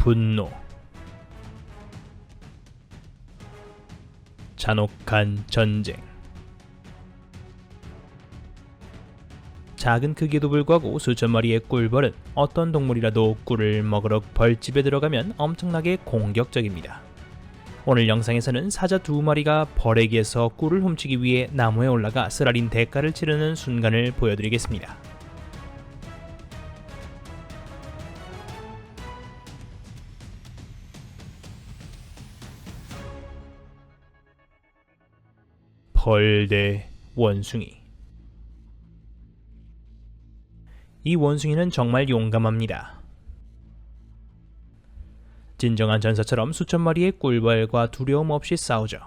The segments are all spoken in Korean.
분노 잔혹한 전쟁 작은 크기에도 불구하고 수천 마리의 꿀벌은 어떤 동물이라도 꿀을 먹으러 벌집에 들어가면 엄청나게 공격적입니다. 오늘 영상에서는 사자 두 마리가 벌에게서 꿀을 훔치기 위해 나무에 올라가 쓰라린 대가를 치르는 순간을 보여드리겠습니다. 벌대 원숭이 이 원숭이는 정말 용감합니다. 진정한 전사처럼 수천 마리의 꿀벌과 두려움 없이 싸우죠.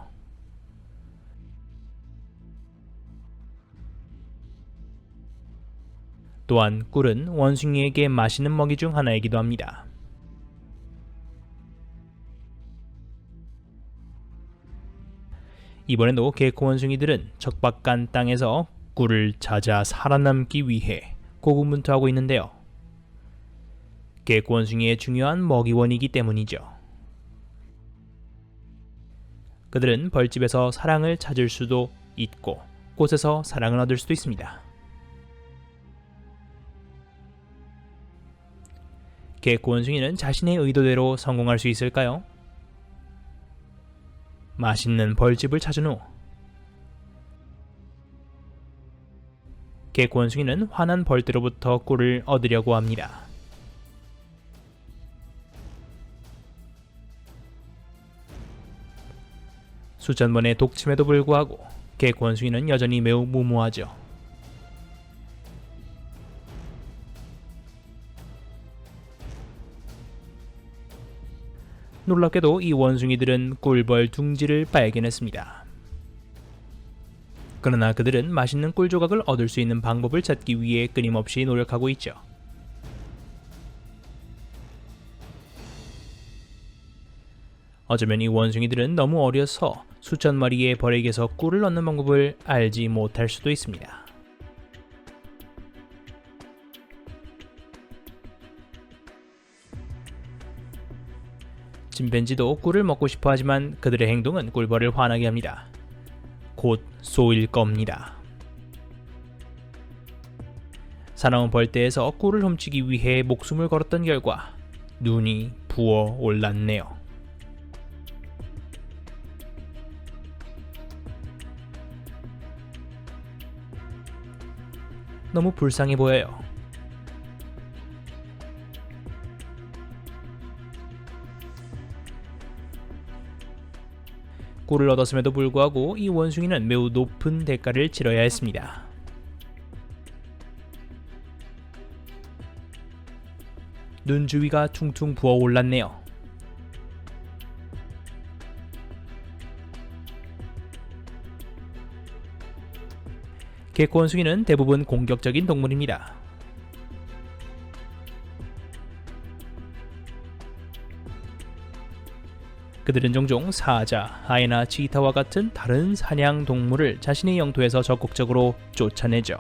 또한 꿀은 원숭이에게 맛있는 먹이 중 하나이기도 합니다. 이번에도 개코 원숭이들은 척박한 땅에서 꿀을 찾아 살아남기 위해 고군분투하고 있는데요. 개코 원숭이의 중요한 먹이원이기 때문이죠. 그들은 벌집에서 사랑을 찾을 수도 있고 꽃에서 사랑을 얻을 수도 있습니다. 개코 원숭이는 자신의 의도대로 성공할 수 있을까요? 맛있는 벌집을 찾은 후 개코 원숭이는 화난 벌떼로부터 꿀을 얻으려고 합니다. 수천 번의 독침에도 불구하고 개코 원숭이는 여전히 매우 무모하죠. 놀랍게도 이 원숭이들은 꿀벌 둥지를 발견했습니다. 그러나 그들은 맛있는 꿀 조각을 얻을 수 있는 방법을 찾기 위해 끊임없이 노력하고 있죠. 어쩌면 이 원숭이들은 너무 어려서 수천 마리의 벌에게서 꿀을 얻는 방법을 알지 못할 수도 있습니다. 침팬지도 꿀을 먹고 싶어 하지만 그들의 행동은 꿀벌을 화나게 합니다. 곧 쏘일 겁니다. 사나운 벌떼에서 꿀을 훔치기 위해 목숨을 걸었던 결과 눈이 부어 올랐네요. 너무 불쌍해 보여요. 꿀을 얻었음에도 불구하고 이 원숭이는 매우 높은 대가를 치러야 했습니다. 눈 주위가 퉁퉁 부어 올랐네요. 개코 원숭이는 대부분 공격적인 동물입니다. 그들은 종종 사자, 하이나, 치타와 같은 다른 사냥 동물을 자신의 영토에서 적극적으로 쫓아내죠.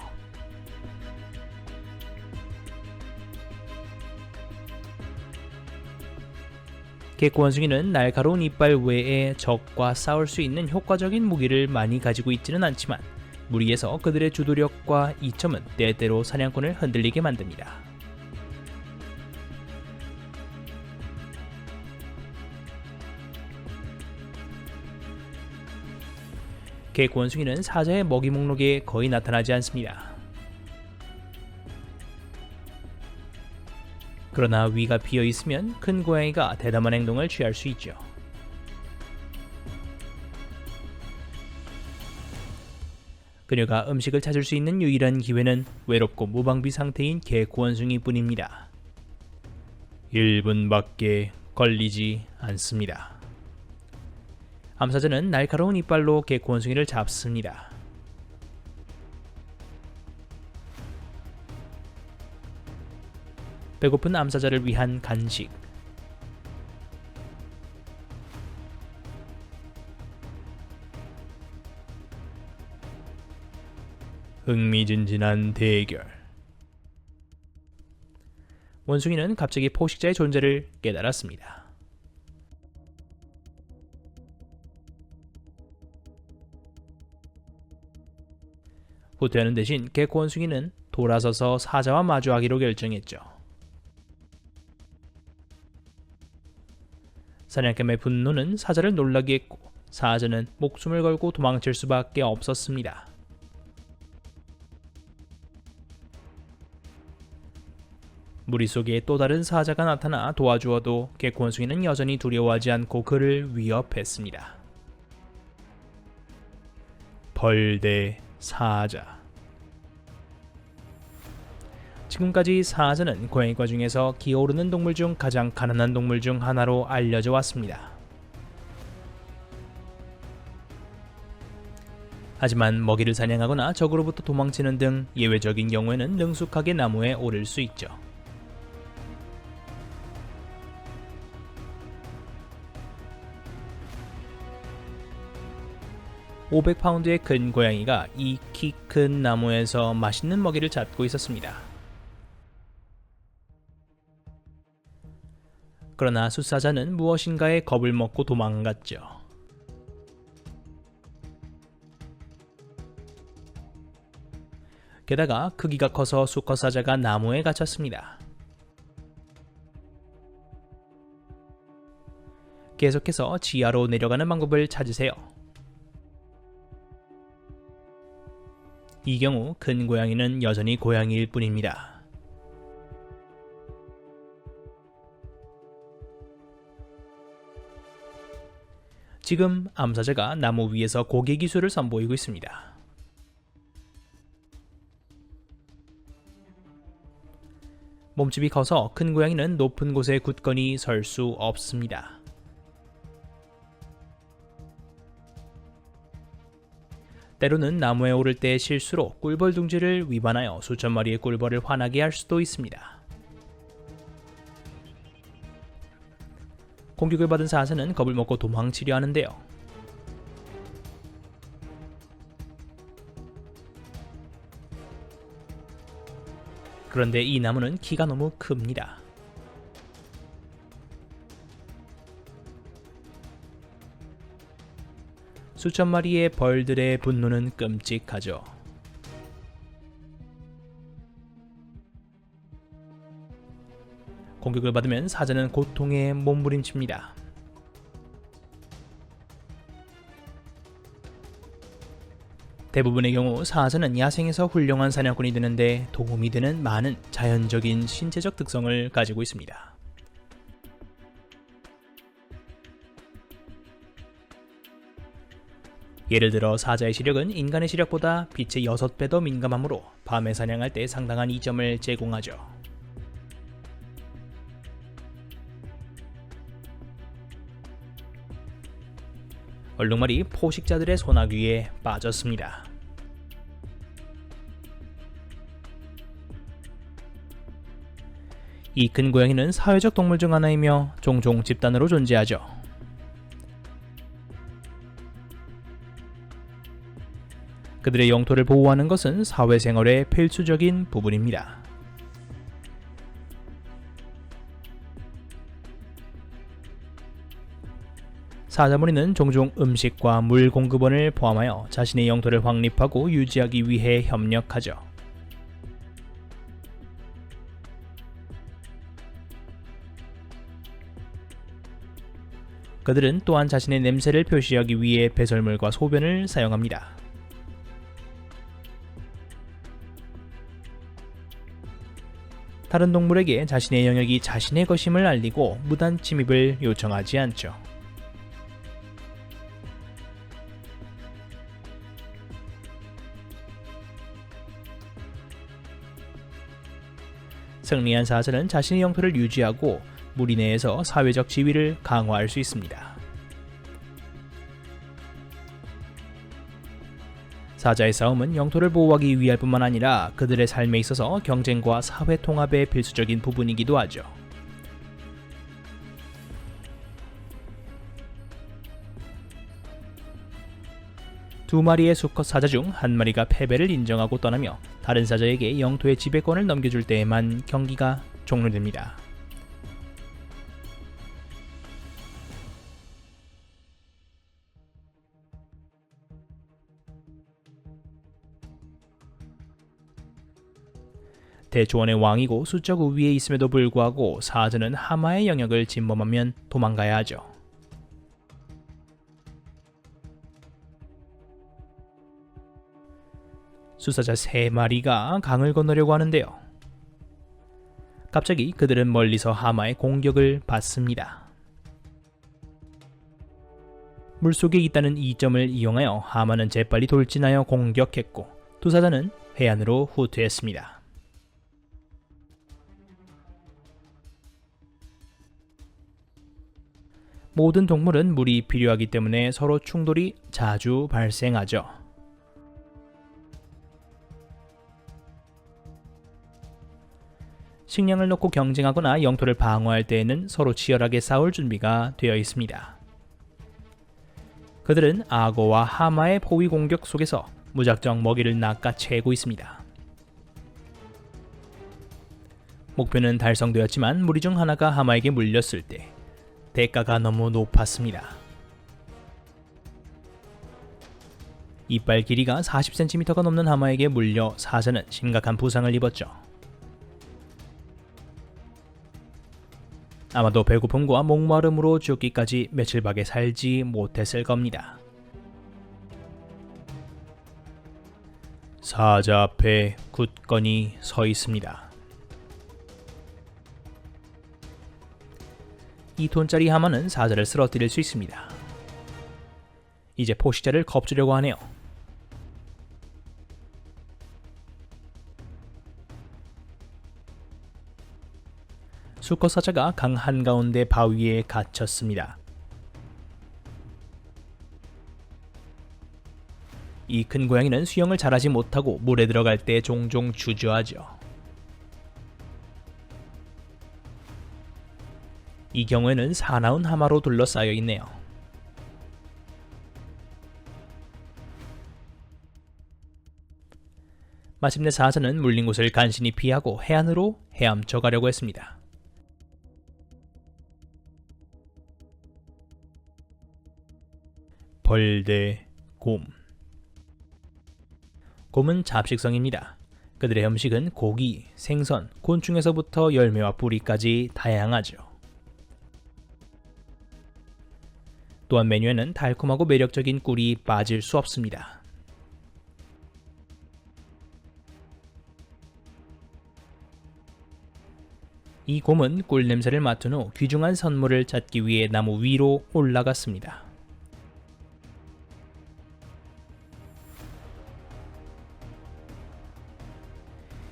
개코 원숭이는 날카로운 이빨 외에 적과 싸울 수 있는 효과적인 무기를 많이 가지고 있지는 않지만 무리에서 그들의 주도력과 이점은 때때로 사냥꾼을 흔들리게 만듭니다. 개코 원숭이는 사자의 먹이 목록에 거의 나타나지 않습니다. 그러나 위가 비어 있으면 큰 고양이가 대담한 행동을 취할 수 있죠. 그녀가 음식을 찾을 수 있는 유일한 기회는 외롭고 무방비 상태인 개코 원숭이 뿐입니다. 1분밖에 걸리지 않습니다. 암사자는 날카로운 이빨로 개코 원숭이를 잡습니다. 배고픈 암사자를 위한 간식. 흥미진진한 대결. 원숭이는 갑자기 포식자의 존재를 깨달았습니다. 후퇴하는 대신 개코 원숭이는 돌아서서 사자와 마주하기로 결정했죠. 사냥감의 분노는 사자를 놀라게 했고 사자는 목숨을 걸고 도망칠 수밖에 없었습니다. 무리 속에 또 다른 사자가 나타나 도와주어도 개코 원숭이는 여전히 두려워하지 않고 그를 위협했습니다. 벌대 사자 지금까지 사자는 고양이과 중에서 기어오르는 동물 중 가장 가난한 동물 중 하나로 알려져 왔습니다. 하지만 먹이를 사냥하거나 적으로부터 도망치는 등 예외적인 경우에는 능숙하게 나무에 오를 수 있죠. (500파운드의) 큰 고양이가 이 키 큰 나무에서 맛있는 먹이를 찾고 있었습니다. 그러나 숫사자는 무엇인가에 겁을 먹고 도망갔죠. 게다가 크기가 커서 수컷 사자가 나무에 갇혔습니다. 계속해서 지하로 내려가는 방법을 찾으세요. 이 경우 큰 고양이는 여전히 고양이일 뿐입니다. 지금 암사자가 나무 위에서 고개 기술을 선보이고 있습니다. 몸집이 커서 큰 고양이는 높은 곳에 굳건히 설 수 없습니다. 때로는 나무에 오를 때 실수로 꿀벌 둥지를 위반하여 수천 마리의 꿀벌을 화나게 할 수도 있습니다. 공격을 받은 사자는 겁을 먹고 도망치려 하는데요. 그런데 이 나무는 키가 너무 큽니다. 수천 마리의 벌들의 분노는 끔찍하죠. 공격을 받으면 사자는 고통에 몸부림칩니다. 대부분의 경우 사자는 야생에서 훌륭한 사냥꾼이 되는데 도움이 되는 많은 자연적인 신체적 특성을 가지고 있습니다. 예를 들어 사자의 시력은 인간의 시력보다 빛의 6배 더 민감하므로 밤에 사냥할 때 상당한 이점을 제공하죠. 얼룩말이 포식자들의 소나귀에 빠졌습니다. 이 큰 고양이는 사회적 동물 중 하나이며 종종 집단으로 존재하죠. 그들의 영토를 보호하는 것은 사회생활의 필수적인 부분입니다. 사자무리는 종종 음식과 물 공급원을 포함하여 자신의 영토를 확립하고 유지하기 위해 협력하죠. 그들은 또한 자신의 냄새를 표시하기 위해 배설물과 소변을 사용합니다. 다른 동물에게 자신의 영역이 자신의 것임을 알리고 무단 침입을 요청하지 않죠. 승리한 사자는 자신의 영토를 유지하고 무리 내에서 사회적 지위를 강화할 수 있습니다. 사자의 싸움은 영토를 보호하기 위할 뿐만 아니라 그들의 삶에 있어서 경쟁과 사회 통합의 필수적인 부분이기도 하죠. 두 마리의 수컷 사자 중 한 마리가 패배를 인정하고 떠나며 다른 사자에게 영토의 지배권을 넘겨줄 때에만 경기가 종료됩니다. 대조원의 왕이고 수적 우위에 있음에도 불구하고 사자는 하마의 영역을 침범하면 도망가야 하죠. 수사자 세 마리가 강을 건너려고 하는데요. 갑자기 그들은 멀리서 하마의 공격을 받습니다. 물속에 있다는 이점을 이용하여 하마는 재빨리 돌진하여 공격했고 두 사자는 해안으로 후퇴했습니다. 모든 동물은 물이 필요하기 때문에 서로 충돌이 자주 발생하죠. 식량을 놓고 경쟁하거나 영토를 방어할 때에는 서로 치열하게 싸울 준비가 되어 있습니다. 그들은 악어와 하마의 포위 공격 속에서 무작정 먹이를 낚아채고 있습니다. 목표는 달성되었지만 무리 중 하나가 하마에게 물렸을 때 대가가 너무 높았습니다. 이빨 길이가 40cm가 넘는 하마에게 물려 사자는 심각한 부상을 입었죠. 아마도 배고픔과 목마름으로 죽기까지 며칠밖에 살지 못했을 겁니다. 사자 앞에 굳건히 서 있습니다. 이 돈짜리 하마는 사자를 쓰러뜨릴 수 있습니다. 이제 포식자를 겁주려고 하네요. 수컷 사자가 강 한가운데 바위에 갇혔습니다. 이 큰 고양이는 수영을 잘하지 못하고 물에 들어갈 때 종종 주저하죠. 이 경우에는 사나운 하마로 둘러싸여 있네요. 마침내 사자는 물린 곳을 간신히 피하고 해안으로 헤엄쳐 가려고 했습니다. 벌대 곰 곰은 잡식성입니다. 그들의 음식은 고기, 생선, 곤충에서부터 열매와 뿌리까지 다양하죠. 또한 메뉴에는 달콤하고 매력적인 꿀이 빠질 수 없습니다. 이 곰은 꿀 냄새를 맡은 후 귀중한 선물을 찾기 위해 나무 위로 올라갔습니다.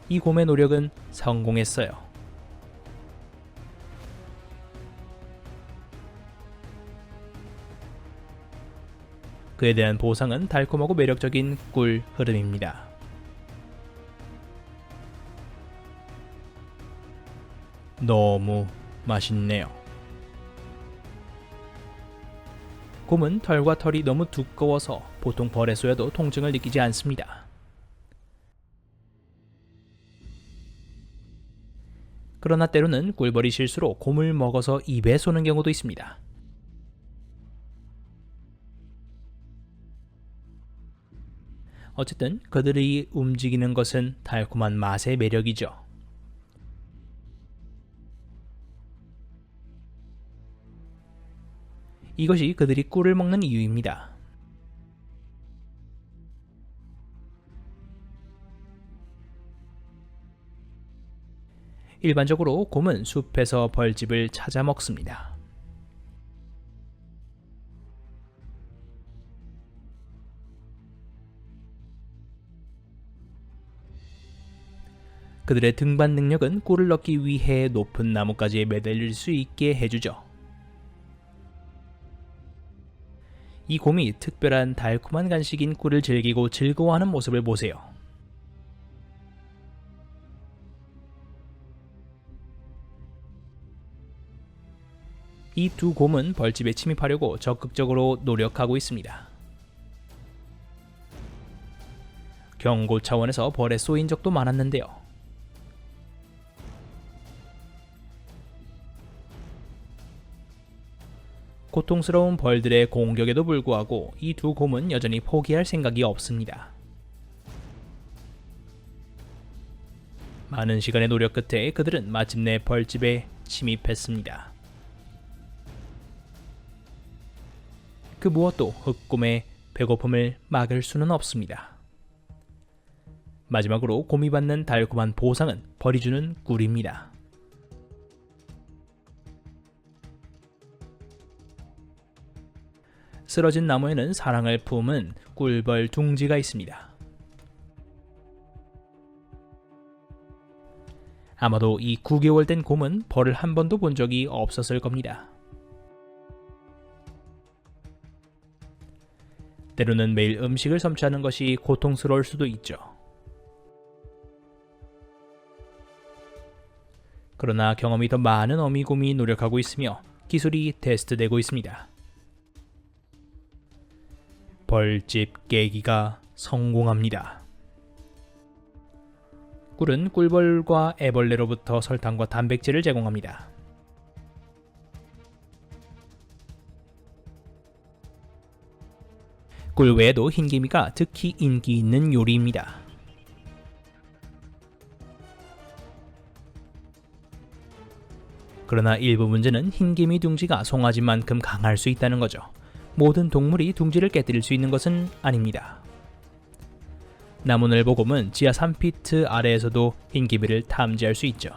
이 곰의 노력은 성공했어요. 그에 대한 보상은 달콤하고 매력적인 꿀 흐름입니다. 너무 맛있네요. 곰은 털과 털이 너무 두꺼워서 보통 벌에 쏘여도 통증을 느끼지 않습니다. 그러나 때로는 꿀벌이 실수로 곰을 먹어서 입에 쏘는 경우도 있습니다. 어쨌든 그들이 움직이는 것은 달콤한 맛의 매력이죠. 이것이 그들이 꿀을 먹는 이유입니다. 일반적으로 곰은 숲에서 벌집을 찾아 먹습니다. 그들의 등반 능력은 꿀을 넣기 위해 높은 나무까지 매달릴 수 있게 해주죠. 이 곰이 특별한 달콤한 간식인 꿀을 즐기고 즐거워하는 모습을 보세요. 이 두 곰은 벌집에 침입하려고 적극적으로 노력하고 있습니다. 경고 차원에서 벌에 쏘인 적도 많았는데요. 고통스러운 벌들의 공격에도 불구하고 이 두 곰은 여전히 포기할 생각이 없습니다. 많은 시간의 노력 끝에 그들은 마침내 벌집에 침입했습니다. 그 무엇도 흑곰의 배고픔을 막을 수는 없습니다. 마지막으로 곰이 받는 달콤한 보상은 벌이 주는 꿀입니다. 쓰러진 나무에는 사랑을 품은 꿀벌 둥지가 있습니다. 아마도 이 9개월 된 곰은 벌을 한 번도 본 적이 없었을 겁니다. 때로는 매일 음식을 섭취하는 것이 고통스러울 수도 있죠. 그러나 경험이 더 많은 어미곰이 노력하고 있으며 기술이 테스트되고 있습니다. 벌집 깨기가 성공합니다. 꿀은 꿀벌과 애벌레로부터 설탕과 단백질을 제공합니다. 꿀 외에도 흰개미가 특히 인기 있는 요리입니다. 그러나 일부 문제는 흰개미 둥지가 송아지만큼 강할 수 있다는 거죠. 모든 동물이 둥지를 깨뜨릴 수 있는 것은 아닙니다. 나무늘보곰은 지하 3피트 아래에서도 흰개미를 탐지할 수 있죠.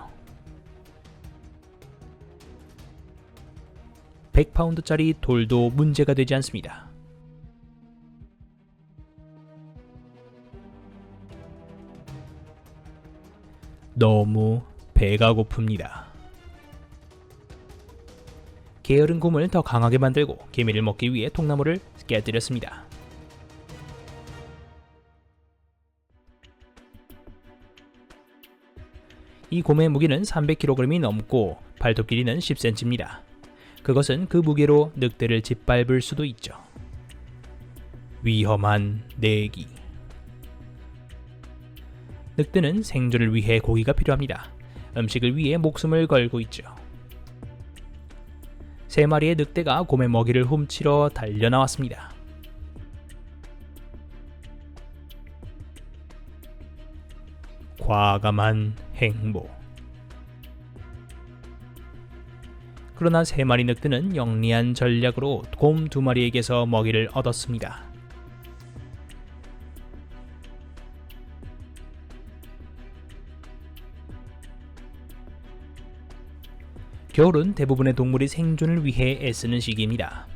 100파운드짜리 돌도 문제가 되지 않습니다. 너무 배가 고픕니다. 게으른 곰을 더 강하게 만들고 개미를 먹기 위해 통나무를 깨뜨렸습니다. 이 곰의 무게는 300kg이 넘고 발톱 길이는 10cm입니다. 그것은 그 무게로 늑대를 짓밟을 수도 있죠. 위험한 내기. 늑대는 생존을 위해 고기가 필요합니다. 음식을 위해 목숨을 걸고 있죠. 세 마리의 늑대가 곰의 먹이를 훔치러 달려 나왔습니다. 과감한 행보. 그러나 세 마리 늑대는 영리한 전략으로 곰 두 마리에게서 먹이를 얻었습니다. 겨울은 대부분의 동물이 생존을 위해 애쓰는 시기입니다.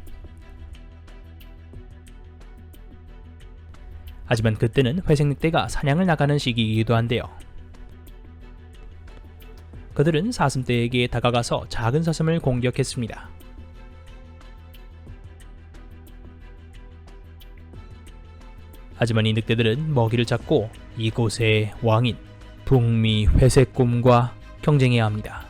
하지만 그때는 회색 늑대가 사냥을 나가는 시기이기도 한데요. 그들은 사슴떼에게 다가가서 작은 사슴을 공격했습니다. 하지만 이 늑대들은 먹이를 찾고 이곳의 왕인 북미 회색곰과 경쟁해야 합니다.